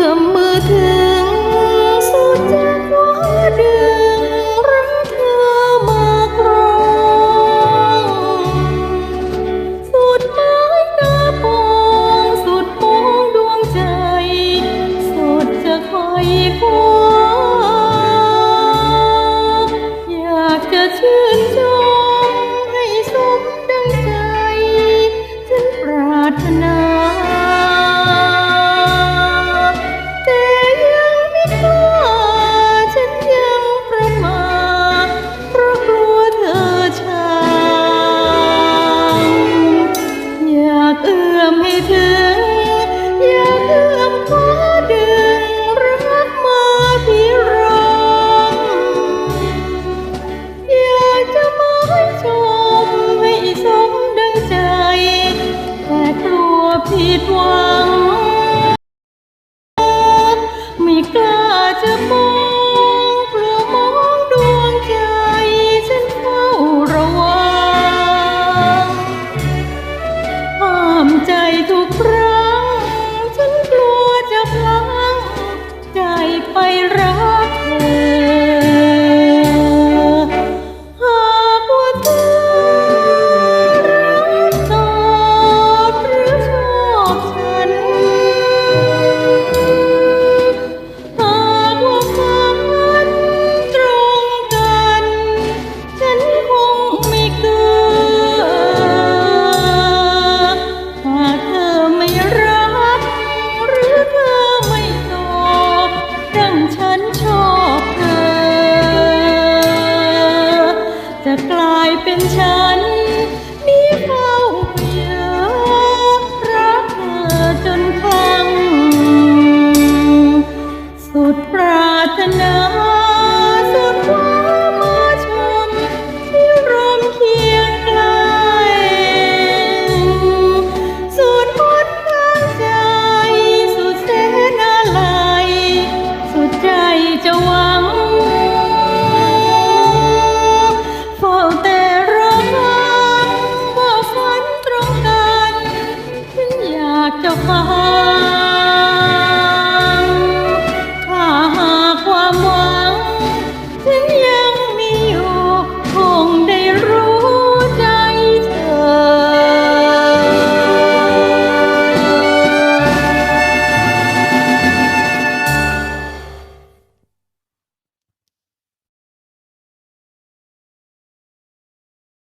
ươm mơ thêm ไม่ถึง อย่าเลือมคว้าดึงรักมาที่รองอยากจะมายชมให้สมดังใจ แต่กลัวผิดหวัง ไม่กล้าจะมอง ทุกครั้ง ชอบเธอ จะกลายเป็นฉัน 叫我。